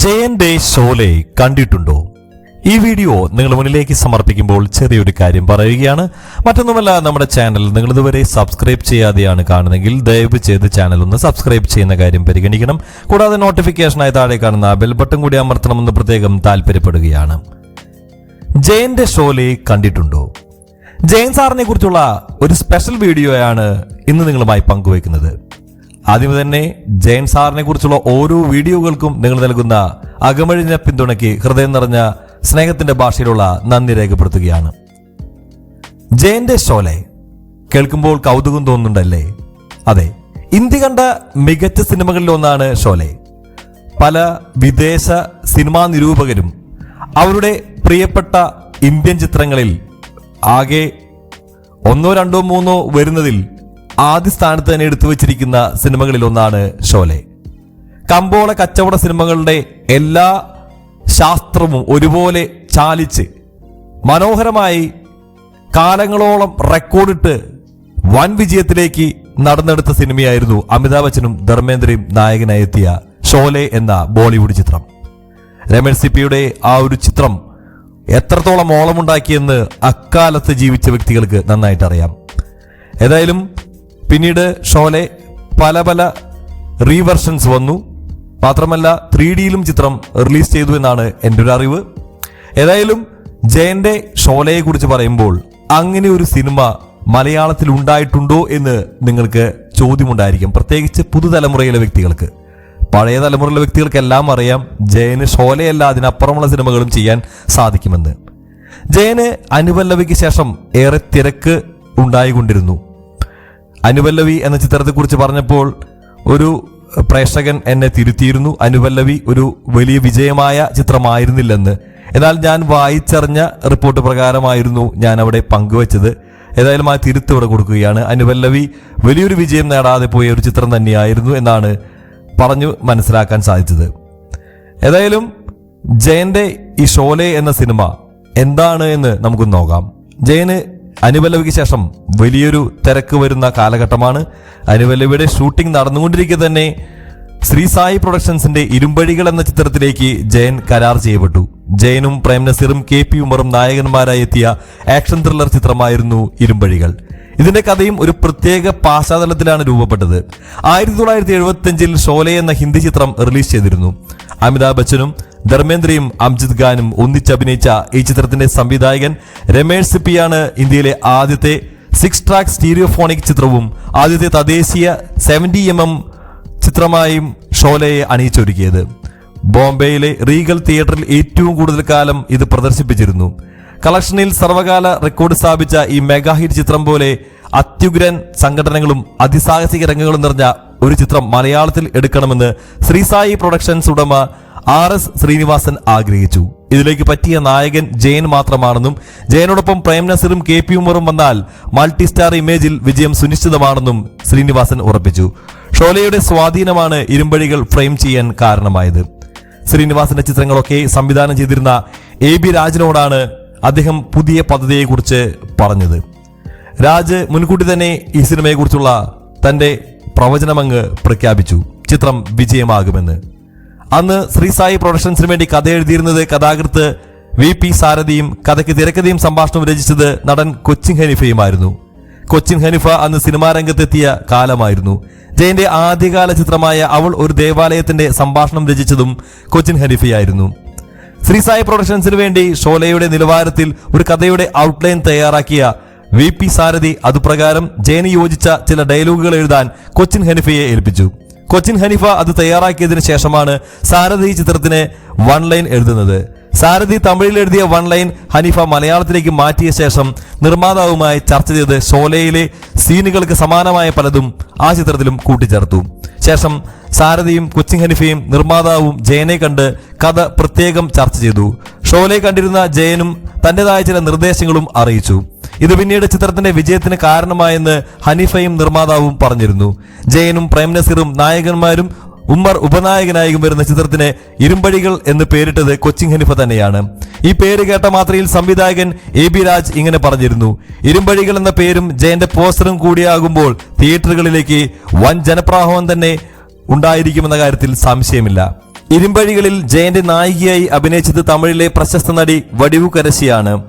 ജയന്റെ ഷോലെ കണ്ടിട്ടുണ്ടോ? ഈ വീഡിയോ നിങ്ങൾ മുന്നിലേക്ക് സമർപ്പിക്കുമ്പോൾ ചെറിയൊരു കാര്യം പറയുകയാണ്. മറ്റൊന്നുമല്ല നമ്മുടെ ചാനൽ നിങ്ങൾ ഇതുവരെ സബ്സ്ക്രൈബ് ചെയ്യാതെയാണ് കാണുന്നതെങ്കിൽ ദയവ് ചെയ്ത് ചാനൽ ഒന്ന് സബ്സ്ക്രൈബ് ചെയ്യുന്ന കാര്യം പരിഗണിക്കണം. കൂടാതെ നോട്ടിഫിക്കേഷനായി താഴെ കാണുന്ന ബെൽ ബട്ടൺ കൂടി അമർത്തണമെന്ന് പ്രത്യേകം താല്പര്യപ്പെടുകയാണ്. ജയന്റെ ഷോലെ കണ്ടിട്ടുണ്ടോ? ജയൻ സാറിനെ കുറിച്ചുള്ള ഒരു സ്പെഷ്യൽ വീഡിയോയാണ് ഇന്ന് നിങ്ങളുമായി പങ്കുവയ്ക്കുന്നത്. ആദ്യം തന്നെ ജയൻ സാറിനെ കുറിച്ചുള്ള ഓരോ വീഡിയോകൾക്കും നിങ്ങൾ നൽകുന്ന അകമഴിഞ്ഞ പിന്തുണയ്ക്ക് ഹൃദയം നിറഞ്ഞ സ്നേഹത്തിന്റെ ഭാഷയിലുള്ള നന്ദി രേഖപ്പെടുത്തുകയാണ്. ജയന്റെ ഷോലെ കേൾക്കുമ്പോൾ കൗതുകം തോന്നുന്നുണ്ടല്ലേ? അതെ ഇന്ത്യ കണ്ട മികച്ച സിനിമകളിൽ ഒന്നാണ് ഷോലെ. പല വിദേശ സിനിമാ നിരൂപകരും അവരുടെ പ്രിയപ്പെട്ട ഇന്ത്യൻ ചിത്രങ്ങളിൽ ആകെ ഒന്നോ രണ്ടോ മൂന്നോ വരുന്നതിൽ ആദ്യ സ്ഥാനത്ത് തന്നെ എടുത്തു വച്ചിരിക്കുന്ന സിനിമകളിൽ ഒന്നാണ് ഷോലെ. കമ്പോള കച്ചവട സിനിമകളുടെ എല്ലാ ശാസ്ത്രവും ഒരുപോലെ ചാലിച്ച് മനോഹരമായി കാലങ്ങളോളം റെക്കോർഡിട്ട് വൻ വിജയത്തിലേക്ക് നടന്നെടുത്ത സിനിമയായിരുന്നു അമിതാഭ് ബച്ചനും ധർമ്മേന്ദ്രയും നായകനായി എത്തിയ ഷോലെ എന്ന ബോളിവുഡ് ചിത്രം. രമൺ സിപ്പിയുടെ ആ ഒരു ചിത്രം എത്രത്തോളം ഓളമുണ്ടാക്കിയെന്ന് അക്കാലത്ത് ജീവിച്ച വ്യക്തികൾക്ക് നന്നായിട്ട് അറിയാം ഏതായാലും പിന്നീട് ഷോലെ പല പല റീവെർഷൻസ് വന്നു. മാത്രമല്ല ത്രീ ഡിയിലും ചിത്രം റിലീസ് ചെയ്തു എന്നാണ് എന്റെ ഒരു അറിവ്. ഏതായാലും ജയന്റെ ഷോലയെ കുറിച്ച് പറയുമ്പോൾ അങ്ങനെ ഒരു സിനിമ മലയാളത്തിൽ ഉണ്ടായിട്ടുണ്ടോ എന്ന് നിങ്ങൾക്ക് ചോദ്യമുണ്ടായിരിക്കും. പ്രത്യേകിച്ച് പുതുതലമുറയിലെ വ്യക്തികൾക്ക്. പഴയ തലമുറയിലെ വ്യക്തികൾക്കെല്ലാം അറിയാം ജയന് ഷോലയല്ല അതിനപ്പുറമുള്ള സിനിമകളും ചെയ്യാൻ സാധിക്കുമെന്ന്. ജയന് അനുപല്ലവിക്ക് ശേഷം ഏറെ തിരക്ക് ഉണ്ടായിക്കൊണ്ടിരുന്നു. അനുപല്ലവി എന്ന ചിത്രത്തെക്കുറിച്ച് പറഞ്ഞപ്പോൾ ഒരു പ്രേക്ഷകൻ എന്നെ തിരുത്തിയിരുന്നു. അനുപല്ലവി ഒരു വലിയ വിജയമായ ചിത്രമായിരുന്നില്ലെന്ന്. എന്നാൽ ഞാൻ വായിച്ചറിഞ്ഞ റിപ്പോർട്ട് പ്രകാരമായിരുന്നു ഞാൻ അവിടെ പങ്കുവച്ചത്. ഏതായാലും ആ തിരുത്ത് ഇവിടെ കൊടുക്കുകയാണ്. അനുപല്ലവി വലിയൊരു വിജയം നേടാതെ പോയ ഒരു ചിത്രം തന്നെയായിരുന്നു എന്നാണ് പറഞ്ഞു മനസ്സിലാക്കാൻ സാധിച്ചത്. ഏതായാലും ജയന്റെ ഈ ഷോലെ എന്ന സിനിമ എന്താണ് എന്ന് നമുക്ക് നോക്കാം. ജയന് അനുപല്ലവിക്ക് ശേഷം വലിയൊരു തിരക്ക് വരുന്ന കാലഘട്ടമാണ്. അനുപല്ലവിയുടെ ഷൂട്ടിംഗ് നടന്നുകൊണ്ടിരിക്കെ തന്നെ ശ്രീ സായി പ്രൊഡക്ഷൻസിന്റെ ഇരുമ്പഴികൾ എന്ന ചിത്രത്തിലേക്ക് ജയൻ കരാർ ചെയ്യപ്പെട്ടു. ജയനും പ്രേം നസീറും കെ പി ഉമറും നായകന്മാരായി എത്തിയ ആക്ഷൻ ത്രില്ലർ ചിത്രമായിരുന്നു ഇരുമ്പഴികൾ ഇതിന്റെ കഥയും ഒരു പ്രത്യേക പശ്ചാത്തലത്തിലാണ് രൂപപ്പെട്ടത്. ആയിരത്തി തൊള്ളായിരത്തി എഴുപത്തി അഞ്ചിൽ ഷോലെ എന്ന ഹിന്ദി ചിത്രം റിലീസ് ചെയ്തിരുന്നു. അമിതാഭ് ബച്ചനും ധർമ്മേന്ദ്രയും അംജിത് ഖാനും ഒന്നിച്ചഭിനയിച്ച ഈ ചിത്രത്തിന്റെ സംവിധായകൻ രമേഷ് സിപ്പിയാണ് ഇന്ത്യയിലെ ആദ്യത്തെ സിക്സ് ട്രാക്ക് സ്റ്റീരിയോഫോണിക് ചിത്രവും ആദ്യത്തെ തദ്ദേശീയ സെവന്റി എം എം ചിത്രമായും ഷോലയെ അണിയിച്ചൊരുക്കിയത്. ബോംബെയിലെ റീഗൽ തിയേറ്ററിൽ ഏറ്റവും കൂടുതൽ കാലം ഇത് പ്രദർശിപ്പിച്ചിരുന്നു. കളക്ഷനിൽ സർവകാല റെക്കോർഡ് സ്ഥാപിച്ച ഈ മെഗാ ഹിറ്റ് ചിത്രം പോലെ അത്യുഗ്രൻ സംഘടനകളും അതിസാഹസിക രംഗങ്ങളും നിറഞ്ഞ ഒരു ചിത്രം മലയാളത്തിൽ എടുക്കണമെന്ന് ശ്രീസായി പ്രൊഡക്ഷൻസ് ഉടമ ആർ എസ് ശ്രീനിവാസൻ ആഗ്രഹിച്ചു. ഇതിലേക്ക് പറ്റിയ നായകൻ ജയൻ മാത്രമാണെന്നും ജയനോടൊപ്പം പ്രേം നസീറും കെ പി ഉമറും വന്നാൽ മൾട്ടി സ്റ്റാർ ഇമേജിൽ വിജയം സുനിശ്ചിതമാണെന്നും ശ്രീനിവാസൻ ഉറപ്പിച്ചു. ഷോലയുടെ സ്വാധീനമാണ് ഇരുമ്പഴികൾ ഫ്രെയിം ചെയ്യാൻ കാരണമായത്. ശ്രീനിവാസന്റെ ചിത്രങ്ങളൊക്കെ സംവിധാനം ചെയ്തിരുന്ന എ ബി രാജിനോടാണ് അദ്ദേഹം പുതിയ പദ്ധതിയെക്കുറിച്ച് പറഞ്ഞത്. രാജ് മുൻകൂട്ടി തന്നെ ഈ സിനിമയെക്കുറിച്ചുള്ള തന്റെ പ്രവചനമങ്ങ് പ്രഖ്യാപിച്ചു. ചിത്രം വിജയമാകുമെന്ന്. അന്ന് ശ്രീസായി പ്രൊഡക്ഷൻസിന് വേണ്ടി കഥ എഴുതിയിരുന്നത് കഥാകൃത്ത് വി പി സാരഥിയും കഥയ്ക്ക് തിരക്കഥയും സംഭാഷണവും രചിച്ചത് നടൻ കൊച്ചിൻ ഹനീഫയുമായിരുന്നു. കൊച്ചിൻ ഹനിഫ അന്ന് സിനിമാ രംഗത്തെത്തിയ കാലമായിരുന്നു. ജയന്റെ ആദ്യകാല ചിത്രമായ അവൾ ഒരു ദേവാലയത്തിന്റെ സംഭാഷണം രചിച്ചതും കൊച്ചിൻ ഹനിഫയായിരുന്നു. ശ്രീസായി പ്രൊഡക്ഷൻസിന് വേണ്ടി ഷോലയുടെ നിലവാരത്തിൽ ഒരു കഥയുടെ ഔട്ട്ലൈൻ തയ്യാറാക്കിയ വി പി സാരഥി അതുപ്രകാരം ജയന് യോജിച്ച ചില ഡയലോഗുകൾ എഴുതാൻ കൊച്ചിൻ ഹനിഫയെ ഏൽപ്പിച്ചു. കൊച്ചിൻ ഹനിഫ അത് തയ്യാറാക്കിയതിനു ശേഷമാണ് സാരഥി ചിത്രത്തിന് വൺ ലൈൻ എഴുതുന്നത്. സാരഥി തമിഴിൽ എഴുതിയ വൺ ലൈൻ ഹനീഫ മലയാളത്തിലേക്ക് മാറ്റിയ ശേഷം നിർമ്മാതാവുമായി ചർച്ച ചെയ്ത് ഷോലയിലെ സീനുകൾക്ക് സമാനമായ പലതും ആ ചിത്രത്തിലും കൂട്ടിച്ചേർത്തു. ശേഷം സാരഥിയും കൊച്ചിൻ ഹനിഫയും നിർമ്മാതാവും ജയനെ കണ്ട് കഥ പ്രത്യേകം ചർച്ച ചെയ്തു. ഷോലെ കണ്ടിരുന്ന ജയനും തന്റേതായ ചില നിർദ്ദേശങ്ങളും അറിയിച്ചു. ഇത് പിന്നീട് ചിത്രത്തിന്റെ വിജയത്തിന് കാരണമായെന്ന് ഹനീഫയും നിർമ്മാതാവും പറഞ്ഞിരുന്നു. ജയനും പ്രേം നസീറും നായകന്മാരും ഉമ്മർ ഉപനായകനായും വരുന്ന ചിത്രത്തിന് ഇരുമ്പഴികൾ എന്ന് പേരിട്ടത് കൊച്ചിൻ ഹനിഫ തന്നെയാണ്. ഈ പേര് കേട്ട മാത്രയിൽ സംവിധായകൻ എ ബി രാജ് ഇങ്ങനെ പറഞ്ഞിരുന്നു. ഇരുമ്പഴികൾ എന്ന പേരും ജയന്റെ പോസ്റ്ററും കൂടിയാകുമ്പോൾ തിയേറ്ററുകളിലേക്ക് വൻ ജനപ്രവാഹം തന്നെ ഉണ്ടായിരിക്കുമെന്ന കാര്യത്തിൽ സംശയമില്ല. ഇരുമ്പഴികളിൽ ജയന്റെ നായികയായി അഭിനയിച്ചത് തമിഴിലെ പ്രശസ്ത നടി വടിവു കരശിയാണ്.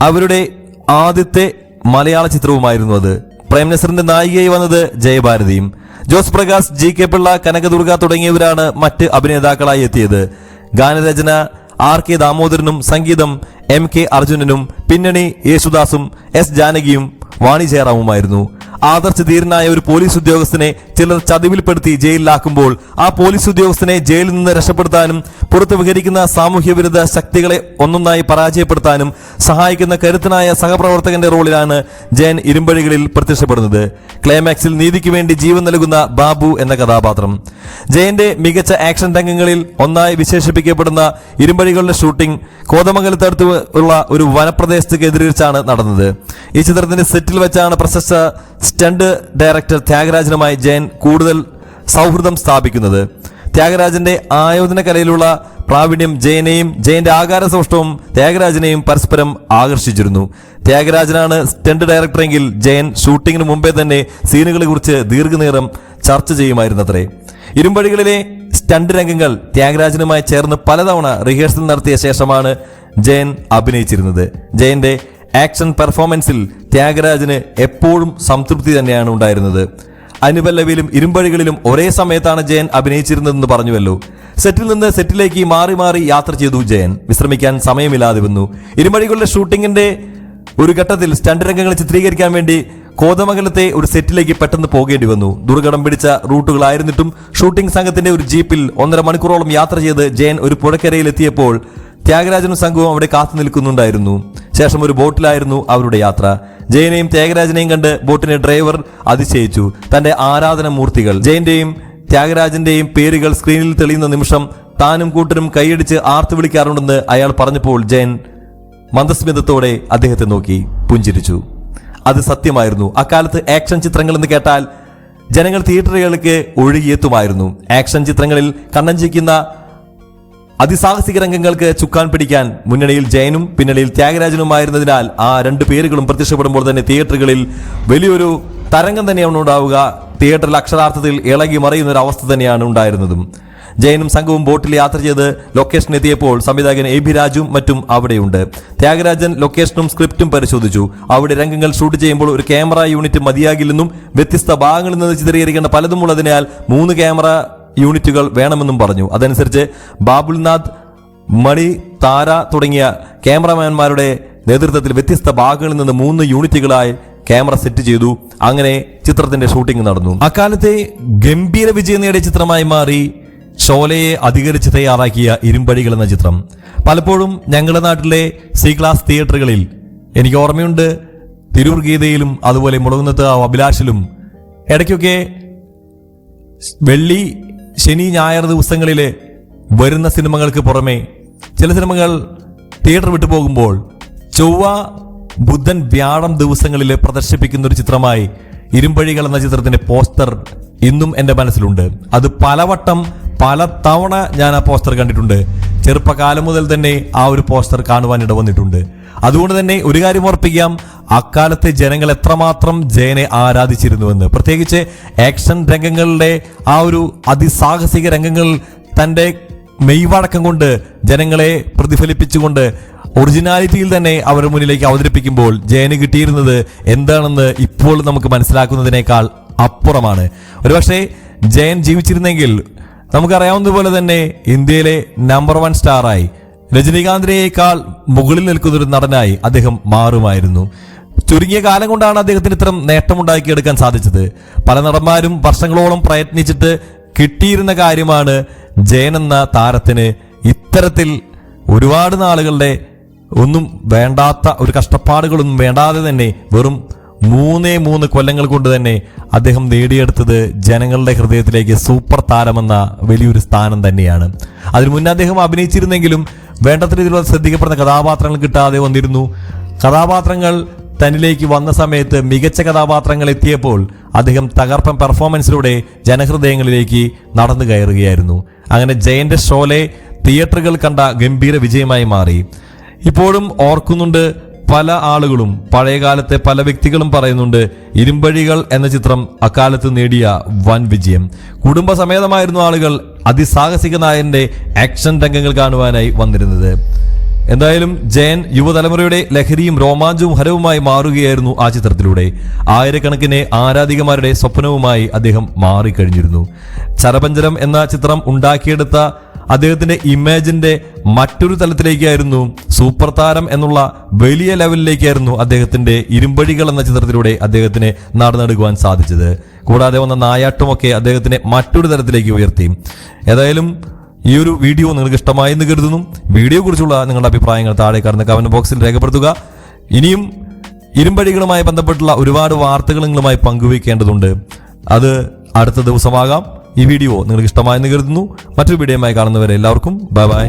അവരുടെ ആദ്യത്തെ മലയാള ചിത്രവുമായിരുന്നു അത്. പ്രേം നസറിന്റെ നായികയായി വന്നത് ജയഭാരതിയും. ജോസ് പ്രകാശ് ജി കെ പിള്ള കനകദുർഗ തുടങ്ങിയവരാണ് മറ്റ് അഭിനേതാക്കളായി എത്തിയത്. ഗാനരചന ആർ കെ ദാമോദരനും സംഗീതം എം കെ അർജുനനും പിന്നണി യേശുദാസും എസ് ജാനകിയും വാണി ജയറാമുമായിരുന്നു ആദർശ ധീരനായ ഒരു പോലീസ് ഉദ്യോഗസ്ഥനെ ചിലർ ചതിവിൽപ്പെടുത്തി ജയിലിലാക്കുമ്പോൾ ആ പോലീസ് ഉദ്യോഗസ്ഥനെ ജയിലിൽ നിന്ന് രക്ഷപ്പെടുത്താനും പുറത്തു വിഹരിക്കുന്ന സാമൂഹ്യ വിരുദ്ധ ശക്തികളെ ഒന്നൊന്നായി പരാജയപ്പെടുത്താനും സഹായിക്കുന്ന കരുത്തനായ സഹപ്രവർത്തകന്റെ റോളിലാണ് ജയൻ ഇരുമ്പഴികളിൽ പ്രത്യക്ഷപ്പെടുന്നത്. ക്ലൈമാക്സിൽ നീതിക്ക് വേണ്ടി ജീവൻ നൽകുന്ന ബാബു എന്ന കഥാപാത്രം. ജയന്റെ മികച്ച ആക്ഷൻ രംഗങ്ങളിൽ ഒന്നായി വിശേഷിപ്പിക്കപ്പെടുന്ന ഇരുമ്പഴികളുടെ ഷൂട്ടിംഗ് കോതമംഗലത്തടുത്ത് ഉള്ള ഒരു വനപ്രദേശത്ത് കേന്ദ്രീകരിച്ചാണ് നടന്നത്. ഈ ചിത്രത്തിന്റെ സെറ്റിൽ വെച്ചാണ് പ്രശസ്ത സ്റ്റണ്ട് ഡയറക്ടർ ത്യാഗരാജനുമായി ജയൻ കൂടുതൽ സൗഹൃദം സ്ഥാപിക്കുന്നത്. ത്യാഗരാജന്റെ ആയോധന കലയിലുള്ള പ്രാവീണ്യം ജയനെയും ജയന്റെ ആകാര സൗഷ്ടവും ത്യാഗരാജനെയും പരസ്പരം ആകർഷിച്ചിരുന്നു. ത്യാഗരാജനാണ് സ്റ്റണ്ട് ഡയറക്ടറെങ്കിൽ ജയൻ ഷൂട്ടിങ്ങിന് മുമ്പേ തന്നെ സീനുകളെ കുറിച്ച് ദീർഘനേരം ചർച്ച ചെയ്യുമായിരുന്നത്രേ. ഇരുമ്പഴികളിലെ സ്റ്റണ്ട് രംഗങ്ങൾ ത്യാഗരാജനുമായി ചേർന്ന് പലതവണ റിഹേഴ്സൽ നടത്തിയ ശേഷമാണ് ജയൻ അഭിനയിച്ചിരുന്നത്. ജയന്റെ ആക്ഷൻ പെർഫോമൻസിൽ ത്യാഗരാജന് എപ്പോഴും സംതൃപ്തി തന്നെയാണ് ഉണ്ടായിരുന്നത്. അനുപല്ലവിയിലും ഇരുമ്പഴികളിലും ഒരേ സമയത്താണ് ജയൻ അഭിനയിച്ചിരുന്നതെന്ന് പറഞ്ഞുവല്ലോ. സെറ്റിൽ നിന്ന് സെറ്റിലേക്ക് മാറി മാറി യാത്ര ചെയ്തു ജയൻ. വിശ്രമിക്കാൻ സമയമില്ലാതെ വന്നു ഇരുമ്പഴികളുടെ ഷൂട്ടിങ്ങിന്റെ ഒരു ഘട്ടത്തിൽ സ്റ്റണ്ട് രംഗങ്ങൾ ചിത്രീകരിക്കാൻ വേണ്ടി കോതമംഗലത്തെ ഒരു സെറ്റിലേക്ക് പെട്ടെന്ന് പോകേണ്ടി വന്നു. ദുർഘടം പിടിച്ച റൂട്ടുകളായിരുന്നിട്ടും ഷൂട്ടിംഗ് സംഘത്തിന്റെ ഒരു ജീപ്പിൽ ഒന്നര മണിക്കൂറോളം യാത്ര ചെയ്ത് ജയൻ ഒരു പുഴക്കരയിൽ എത്തിയപ്പോൾ ത്യാഗരാജനും സംഘവും അവിടെ കാത്തു നിൽക്കുന്നുണ്ടായിരുന്നു. ശേഷം ഒരു ബോട്ടിലായിരുന്നു അവരുടെ യാത്ര. ജയനെയും ത്യാഗരാജനെയും കണ്ട് ബോട്ടിന്റെ ഡ്രൈവർ അതിശയിച്ചു. തന്റെ ആരാധന മൂർത്തികൾ. ജയന്റെയും ത്യാഗരാജന്റെയും പേരുകൾ സ്ക്രീനിൽ തെളിയുന്ന നിമിഷം താനും കൂട്ടരും കൈയടിച്ച് ആർത്തു വിളിക്കാറുണ്ടെന്ന് അയാൾ പറഞ്ഞപ്പോൾ ജയൻ മന്ദസ്മിതത്തോടെ അദ്ദേഹത്തെ നോക്കി പുഞ്ചിരിച്ചു. അത് സത്യമായിരുന്നു. അക്കാലത്ത് ആക്ഷൻ ചിത്രങ്ങൾ എന്ന് കേട്ടാൽ ജനങ്ങൾ തിയേറ്ററുകളിലേക്ക് ഒഴുകിയെത്തുമായിരുന്നു. ആക്ഷൻ ചിത്രങ്ങളിൽ കണ്ണഞ്ചിക്കുന്ന അതിസാഹസിക രംഗങ്ങൾക്ക് ചുക്കാൻ പിടിക്കാൻ മുന്നണിയിൽ ജയനും പിന്നണിയിൽ ത്യാഗരാജനുമായിരുന്നതിനാൽ ആ രണ്ട് പേരുകളും പ്രത്യക്ഷപ്പെടുമ്പോൾ തന്നെ തിയേറ്ററുകളിൽ വലിയൊരു തരംഗം തന്നെയാണ് ഉണ്ടാവുക. തിയേറ്ററിൽ അക്ഷരാർത്ഥത്തിൽ ഇളകി മറിയുന്ന ഒരു അവസ്ഥ തന്നെയാണ് ഉണ്ടായിരുന്നതും. ജയനും സംഘവും ബോട്ടിൽ യാത്ര ചെയ്ത് ലൊക്കേഷൻ എത്തിയപ്പോൾ സംവിധായകൻ എ ബി രാജും മറ്റും അവിടെയുണ്ട്. ത്യാഗരാജൻ ലൊക്കേഷനും സ്ക്രിപ്റ്റും പരിശോധിച്ചു. അവിടെ രംഗങ്ങൾ ഷൂട്ട് ചെയ്യുമ്പോൾ ഒരു ക്യാമറ യൂണിറ്റ് മതിയാകില്ലെന്നും വ്യത്യസ്ത ഭാഗങ്ങളിൽ നിന്ന് ചിത്രീകരിക്കേണ്ട പലതും ഉള്ളതിനാൽ മൂന്ന് ക്യാമറ യൂണിറ്റുകൾ വേണമെന്നും പറഞ്ഞു. അതനുസരിച്ച് ബാബുൽനാഥ് മണി താര തുടങ്ങിയ ക്യാമറമാൻമാരുടെ നേതൃത്വത്തിൽ വ്യത്യസ്ത ഭാഗങ്ങളിൽ നിന്ന് മൂന്ന് യൂണിറ്റുകളായി ക്യാമറ സെറ്റ് ചെയ്തു. അങ്ങനെ ചിത്രത്തിന്റെ ഷൂട്ടിംഗ് നടന്നു. അക്കാലത്തെ ഗംഭീര വിജയം നേടിയ ചിത്രമായി മാറി ഷോലയെ അധികരിച്ച് തയ്യാറാക്കിയ ഇരുമ്പടികൾ എന്ന ചിത്രം. പലപ്പോഴും ഞങ്ങളുടെ നാട്ടിലെ സി ക്ലാസ് തിയേറ്ററുകളിൽ എനിക്ക് ഓർമ്മയുണ്ട്. തിരൂർ ഗീതയിലും അതുപോലെ മുളകുന്നത്ത് അഭിലാഷിലും ഇടയ്ക്കൊക്കെ വെള്ളി ശനി ഞായർ ദിവസങ്ങളിലെ വരുന്ന സിനിമകൾക്ക് പുറമെ ചില സിനിമകൾ തിയേറ്റർ വിട്ടു പോകുമ്പോൾ ചൊവ്വ ബുധൻ വ്യാഴം ദിവസങ്ങളിൽ പ്രദർശിപ്പിക്കുന്ന ഒരു ചിത്രമായി ഇരുമ്പഴികൾ എന്ന ചിത്രത്തിന്റെ പോസ്റ്റർ ഇന്നും എന്റെ മനസ്സിലുണ്ട്. അത് പലവട്ടം പല തവണ ഞാൻ ആ പോസ്റ്റർ കണ്ടിട്ടുണ്ട്. ചെറുപ്പകാലം മുതൽ തന്നെ ആ ഒരു പോസ്റ്റർ കാണുവാൻ ഇടവന്നിട്ടുണ്ട് അതുകൊണ്ട് തന്നെ ഒരു കാര്യം ഉറപ്പിക്കാം അക്കാലത്തെ ജനങ്ങൾ എത്രമാത്രം ജയനെ ആരാധിച്ചിരുന്നുവെന്ന്. പ്രത്യേകിച്ച് ആക്ഷൻ രംഗങ്ങളുടെ ആ ഒരു അതിസാഹസിക രംഗങ്ങൾ തന്റെ മെയ്വടക്കം കൊണ്ട് ജനങ്ങളെ പ്രതിഫലിപ്പിച്ചുകൊണ്ട് ഒറിജിനാലിറ്റിയിൽ തന്നെ അവരുടെ മുന്നിലേക്ക് അവതരിപ്പിക്കുമ്പോൾ ജയന് കിട്ടിയിരുന്നത് എന്താണെന്ന് ഇപ്പോൾ നമുക്ക് മനസ്സിലാക്കുന്നതിനേക്കാൾ അപ്പുറമാണ്. ഒരുപക്ഷെ ജയൻ ജീവിച്ചിരുന്നെങ്കിൽ നമുക്കറിയാവുന്നതുപോലെ തന്നെ ഇന്ത്യയിലെ നമ്പർ വൺ സ്റ്റാറായി രജനീകാന്തിനേക്കാൾ മുകളിൽ നിൽക്കുന്ന ഒരു നടനായി അദ്ദേഹം മാറുമായിരുന്നു. ചുരുങ്ങിയ കാലം കൊണ്ടാണ് അദ്ദേഹത്തിന് ഇത്തരം നേട്ടമുണ്ടാക്കിയെടുക്കാൻ സാധിച്ചത്. പല നടന്മാരും വർഷങ്ങളോളം പ്രയത്നിച്ചിട്ട് കിട്ടിയിരുന്ന കാര്യമാണ് ജയൻ എന്ന താരത്തിന് ഇത്തരത്തിൽ ഒരുപാട് നാളുകളുടെ ഒന്നും വേണ്ടാത്ത ഒരു കഷ്ടപ്പാടുകളൊന്നും വേണ്ടാതെ തന്നെ വെറും മൂന്നേ മൂന്ന് കൊല്ലങ്ങൾ കൊണ്ട് തന്നെ അദ്ദേഹം നേടിയെടുത്തത് ജനങ്ങളുടെ ഹൃദയത്തിലേക്ക് സൂപ്പർ താരമെന്ന വലിയൊരു സ്ഥാനം തന്നെയാണ്. അതിനു മുന്നേ അദ്ദേഹം അഭിനയിച്ചിരുന്നെങ്കിലും വേണ്ടത്ര രീതിയിലുള്ള ശ്രദ്ധിക്കപ്പെടുന്ന കഥാപാത്രങ്ങൾ കിട്ടാതെ വന്നിരുന്നു. കഥാപാത്രങ്ങൾ തന്നിലേക്ക് വന്ന സമയത്ത് മികച്ച കഥാപാത്രങ്ങൾ എത്തിയപ്പോൾ അദ്ദേഹം തകർപ്പൻ പെർഫോമൻസിലൂടെ ജനഹൃദയങ്ങളിലേക്ക് നടന്നു കയറുകയായിരുന്നു. അങ്ങനെ ജയന്റെ ഷോലെ തിയേറ്ററുകൾ കണ്ട ഗംഭീര വിജയമായി മാറി. ഇപ്പോഴും ഓർക്കുന്നുണ്ട് പല ആളുകളും പഴയകാലത്തെ പല വ്യക്തികളും പറയുന്നുണ്ട് ഇരുമ്പഴികൾ എന്ന ചിത്രം അക്കാലത്ത് നേടിയ വൻ വിജയം. കുടുംബസമേതമായിരുന്നു ആളുകൾ അതിസാഹസിക നായകന്റെ ആക്ഷൻ രംഗങ്ങൾ കാണുവാനായി വന്നിരുന്നത്. എന്തായാലും ജയൻ യുവതലമുറയുടെ ലഹരിയും രോമാഞ്ചവും ഹരവുമായി മാറുകയായിരുന്നു ആ ചിത്രത്തിലൂടെ. ആയിരക്കണക്കിന് ആരാധികമാരുടെ സ്വപ്നവുമായി അദ്ദേഹം മാറിക്കഴിഞ്ഞിരുന്നു. ചരപഞ്ചരം എന്ന ചിത്രം ഉണ്ടാക്കിയെടുത്ത അദ്ദേഹത്തിന്റെ ഇമേജിന്റെ മറ്റൊരു തലത്തിലേക്കായിരുന്നു സൂപ്പർ താരം എന്നുള്ള വലിയ ലെവലിലേക്കായിരുന്നു അദ്ദേഹത്തിന്റെ ഇരുമ്പഴികൾ എന്ന ചിത്രത്തിലൂടെ അദ്ദേഹത്തിന് നടന്നെടുക്കുവാൻ സാധിച്ചത്. കൂടാതെ വന്ന നായാട്ടുമൊക്കെ അദ്ദേഹത്തിനെ മറ്റൊരു തലത്തിലേക്ക് ഉയർത്തി. ഏതായാലും ഈ ഒരു വീഡിയോ നിങ്ങൾക്ക് ഇഷ്ടമായി എന്ന് കരുതുന്നു. വീഡിയോ കുറിച്ചുള്ള നിങ്ങളുടെ അഭിപ്രായങ്ങൾ താഴെ കടന്ന് കമന്റ് ബോക്സിൽ രേഖപ്പെടുത്തുക. ഇനിയും ഇരുമ്പഴികളുമായി ബന്ധപ്പെട്ടുള്ള ഒരുപാട് വാർത്തകൾ നിങ്ങളുമായി പങ്കുവയ്ക്കേണ്ടതുണ്ട്. അത് അടുത്ത ദിവസമാകാം. ഈ വീഡിയോ നിങ്ങൾക്ക് ഇഷ്ടമായെന്ന് കരുതുന്നു. മറ്റൊരു വീഡിയോയുമായി കാണുന്നവരെ എല്ലാവർക്കും ബൈ ബൈ.